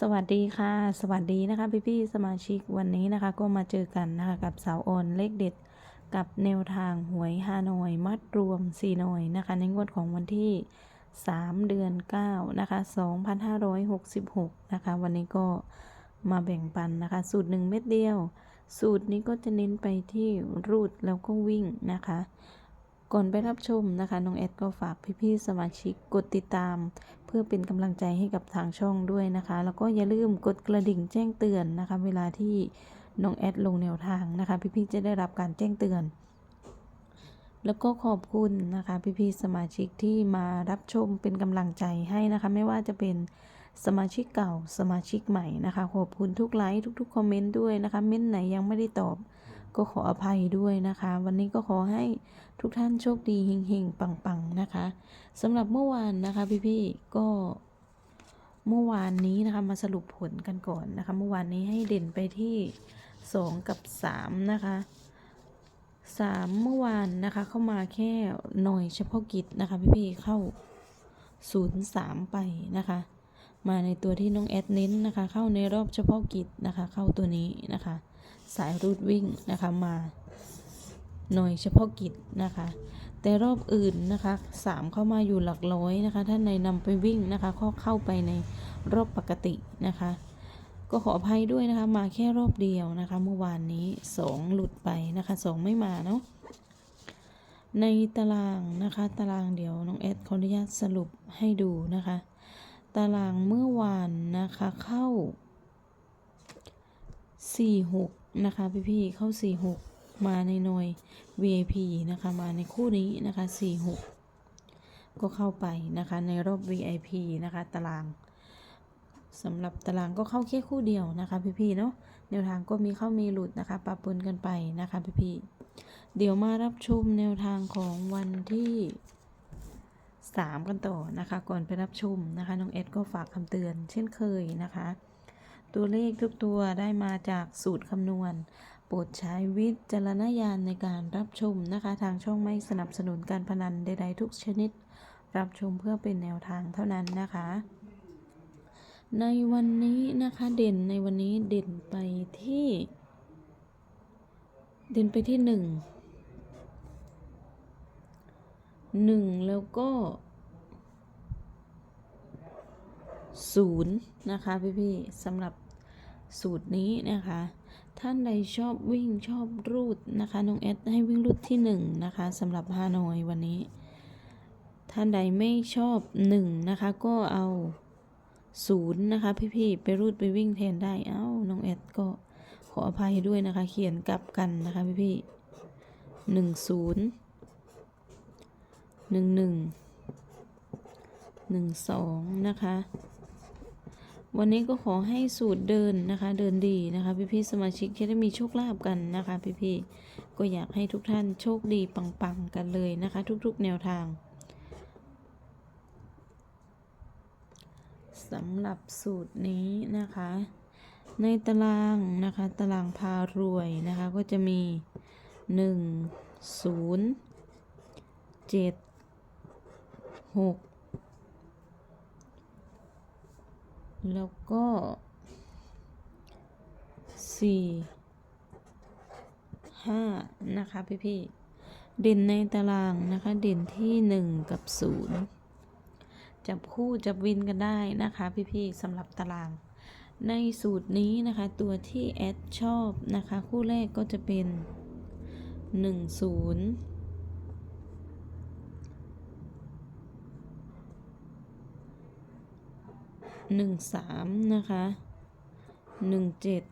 สวัสดีค่ะ สวัสดีนะคะพี่พี่ๆสมาชิกวันนี้นะคะ ก็มาเจอกันนะคะกับสาวออนเลขเด็ด กับแนวทางหวยฮานอย มัดรวม4หน่อยนะคะ ในงวดของวันที่ 3 เดือน 9 นะคะ 2566 นะคะ วันนี้ก็มาแบ่งปันนะคะ สูตร 1 เม็ดเดียว สูตรนี้ก็จะเน้นไปที่รูดแล้วก็วิ่งนะคะ ก่อนไปรับชมนะคะน้องแอดก็ฝากพี่ๆสมาชิกกดติดตาม เพื่อเป็นกำลังใจให้กับทางช่องด้วยนะคะ แล้วก็อย่าลืมกดกระดิ่งแจ้งเตือนนะคะ เวลาที่น้องแอดลงแนวทางนะคะ พี่ๆจะได้รับการแจ้งเตือน แล้วก็ขอบคุณนะคะพี่ๆสมาชิกที่มารับชมเป็นกำลังใจให้นะคะ ไม่ว่าจะเป็นสมาชิกเก่าสมาชิกใหม่นะคะ ขอบคุณทุกไลค์ทุกๆคอมเมนต์ด้วยนะคะ เม้นต์ไหนยังไม่ได้ตอบ ก็ขออภัยด้วยนะคะ วันนี้ก็ขอให้ทุกท่านโชคดีเฮงๆ ปังๆ นะคะสำหรับเมื่อวานนะคะพี่ๆก็เมื่อวานนี้นะคะมาสรุปผลกันก่อนนะคะ เมื่อวานนี้ให้เด่นไปที่ 2 กับ 3 นะคะ 3 เมื่อวานนะคะเข้ามาแค่หน่อยเฉพาะกิจนะคะพี่ๆเข้า 03 ไปนะคะ มาในตัวที่น้องแอดเน้นนะคะ เข้าในรอบเฉพาะกิจนะคะ เข้าตัวนี้นะคะ สายรูดวิ่งนะคะมาหน่อยเฉพาะกิจนะคะ แต่รอบอื่นนะคะสามเข้ามาอยู่หลักร้อยนะคะ ท่านในนำไปวิ่งนะคะก็เข้าไปในรอบปกตินะคะ ก็ขออภัยด้วยนะคะ มาแค่รอบเดียวนะคะ เมื่อวานนี้สองหลุดไปนะคะสองไม่มาเนาะในตารางนะคะ ตารางเดี๋ยวน้องแอดขออนุญาตสรุปให้ดูนะคะ ตารางเมื่อวานนะคะเข้า 46นะคะพี่ๆเข้า46มาในหน่วย VIP นะคะมาในคู่นี้นะคะ46ก็เข้าไปนะคะในรอบ VIP นะคะตารางสำหรับตารางก็เข้าแค่คู่เดียวนะคะพี่ๆเนาะแนวทางก็มีเข้ามีหลุดนะคะปะปนกันไปนะคะพี่ๆเดี๋ยวมารับชมแนวทางของวันที่3กันต่อนะคะ ก่อนไปรับชมนะคะน้องเอ็ดก็ฝากคำเตือนเช่นเคยนะคะ ตัวเลขทุกตัวได้มาจากสูตรคำนวณ โปรดใช้วิจารณญาณในการรับชมนะคะ ทางช่องไม่สนับสนุนการพนันใดๆทุกชนิด รับชมเพื่อเป็นแนวทางเท่านั้นนะคะ ในวันนี้นะคะเด่นในวันนี้เด่นไปที่ เด่นไปที่หนึ่งหนึ่งแล้วก็ศูนย์นะคะพี่ๆสำหรับ สูตรนี้นะคะ ท่านใดชอบวิ่งชอบรูดนะคะน้องแอดให้วิ่งรูดที่หนึ่งนะคะสำหรับฮานอยวันนี้ ท่านใดไม่ชอบหนึ่งนะคะก็เอาศูนย์นะคะพี่ๆไปรูดไปวิ่งแทนได้เอ้าน้องแอดก็ขออภัยด้วยนะคะ เขียนกลับกันนะคะพี่ๆหนึ่งศูนย์หนึ่งหนึ่งหนึ่งสองนะคะ วันนี้ก็ขอให้สูตรเดินนะคะ เดินดีนะคะ พี่ๆสมาชิกแค่ได้มีโชคลาภกันนะคะ พี่ๆก็อยากให้ทุกท่านโชคดีปังๆกันเลยนะคะ ทุกๆแนวทางสำหรับสูตรนี้นะคะ ในตารางนะคะ ตารางพารวยนะคะ ก็จะมี 1 0 7 6 แล้วก็สี่ห้านะคะพี่ๆเด่นในตารางนะคะ เด่นที่หนึ่งกับศูนย์จับคู่จับวินกันได้นะคะพี่ๆสำหรับตาราง ในสูตรนี้นะคะตัวที่แอดชอบนะคะ คู่แรกก็จะเป็นหนึ่งศูนย์ หนึ่งสามนะคะหนึ่งเจ็ด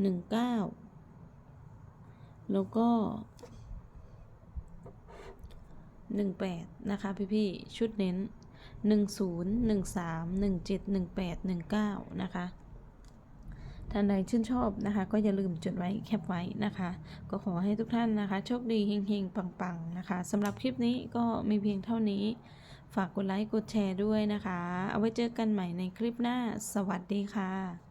หนึ่งเก้าแล้วก็หนึ่งแปดนะคะพี่ๆชุดเน้นหนึ่งศูนย์หนึ่งสามหนึ่งเจ็ดหนึ่งแปดหนึ่งเก้านะคะท่านใดชื่นชอบนะคะ ก็อย่าลืมจดไว้แคปไว้นะคะ ก็ขอให้ทุกท่านนะคะ โชคดีเฮงๆ ปังๆ นะคะสำหรับคลิปนี้ก็มีเพียงเท่านี้ ฝากกดไลค์กดแชร์ด้วยนะคะ เอาไว้เจอกันใหม่ในคลิปหน้า สวัสดีค่ะ